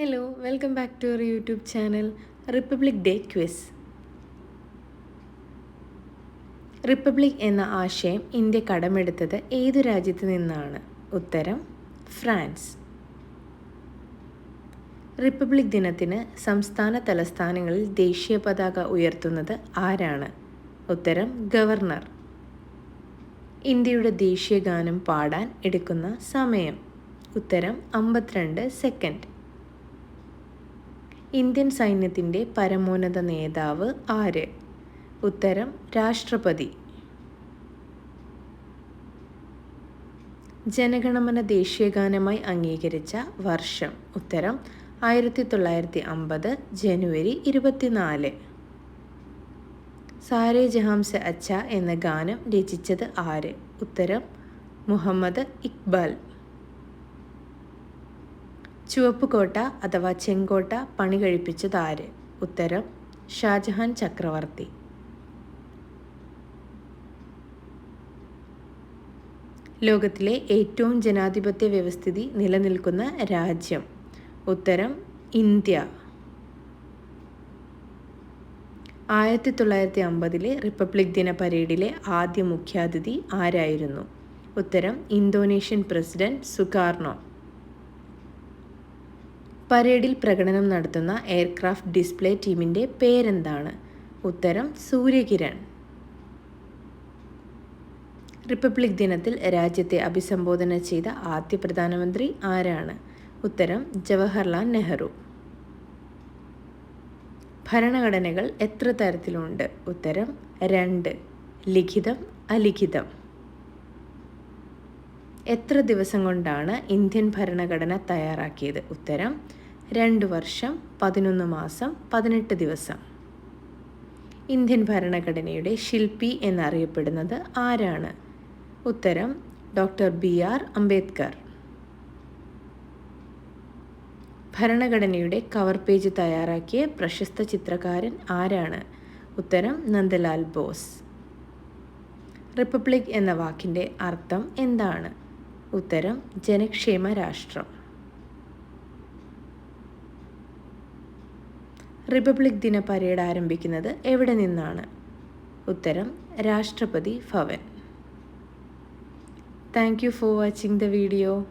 Hello welcome back to our YouTube channel republic day quiz republic എന്ന ആശയം India കടമെടുത്തത് ഏതു രാജ്യത്ത് നിന്നാണ്? ഉത്തരം ഫ്രാൻസ്. റിപ്പബ്ലിക് ദിനത്തിന് സംസ്ഥാന തലസ്ഥാനങ്ങളിൽ ദേശീയ പതാക ഉയർത്തുന്നത് ആരാണ്? ഉത്തരം ഗവർണർ. ഇന്ത്യയുടെ ദേശീയ ഗാനം പാടാൻ എടുക്കുന്ന സമയം. ഉത്തരം അമ്പത്തിരണ്ട് സെക്കൻഡ്. ഇന്ത്യൻ സൈന്യത്തിന്റെ പരമോന്നത നേതാവ് ആര്? ഉത്തരം രാഷ്ട്രപതി. ജനഗണമന ദേശീയഗാനമായി അംഗീകരിച്ച വർഷം. ഉത്തരം ആയിരത്തി തൊള്ളായിരത്തി അമ്പത് ജനുവരി ഇരുപത്തിനാല്. സാരേ ജഹാംസ അച്ച എന്ന ഗാനം രചിച്ചത് ആര്? ഉത്തരം മുഹമ്മദ് ഇക്ബാൽ. ചുവപ്പ് കോട്ട അഥവാ ചെങ്കോട്ട പണി കഴിപ്പിച്ചത് ആര് ഉത്തരം ഷാജഹാൻ ചക്രവർത്തി. ലോകത്തിലെ ഏറ്റവും ജനാധിപത്യ വ്യവസ്ഥിതി നിലനിൽക്കുന്ന രാജ്യം. ഉത്തരം ഇന്ത്യ. ആയിരത്തി തൊള്ളായിരത്തി അമ്പതിലെ റിപ്പബ്ലിക് ദിന പരേഡിലെ ആദ്യ മുഖ്യാതിഥി ആരായിരുന്നു? ഉത്തരം ഇന്തോനേഷ്യൻ പ്രസിഡന്റ് സുകാർണോ. പരേഡിൽ പ്രകടനം നടത്തുന്ന എയർക്രാഫ്റ്റ് ഡിസ്പ്ലേ ടീമിന്റെ പേരെന്താണ്? ഉത്തരം സൂര്യകിരൺ. റിപ്പബ്ലിക് ദിനത്തിൽ രാജ്യത്തെ അഭിസംബോധന ചെയ്ത ആദ്യ പ്രധാനമന്ത്രി ആരാണ്? ഉത്തരം ജവഹർലാൽ നെഹ്റു. ഭരണഘടനകൾ എത്ര തരത്തിലുണ്ട്? ഉത്തരം രണ്ട്. ലിഖിതം അലിഖിതം. എത്ര ദിവസം കൊണ്ടാണ് ഇന്ത്യൻ ഭരണഘടന തയ്യാറാക്കിയത്? ഉത്തരം രണ്ട് വർഷം പതിനൊന്ന് മാസം പതിനെട്ട് ദിവസം. ഇന്ത്യൻ ഭരണഘടനയുടെ ശില്പി എന്നറിയപ്പെടുന്നത് ആരാണ്? ഉത്തരം ഡോക്ടർ ബി ആർ അംബേദ്കർ. ഭരണഘടനയുടെ കവർ പേജ് തയ്യാറാക്കിയ പ്രശസ്ത ചിത്രകാരൻ ആരാണ്? ഉത്തരം നന്ദലാൽ ബോസ്. റിപ്പബ്ലിക് എന്ന വാക്കിന്റെ അർത്ഥം എന്താണ്? ഉത്തരം ജനക്ഷേമ രാഷ്ട്രം. റിപ്പബ്ലിക് ദിന പരേഡ് ആരംഭിക്കുന്നത് എവിടെ നിന്നാണ്? ഉത്തരം Rashtrapati Bhavan. Thank you for watching the video.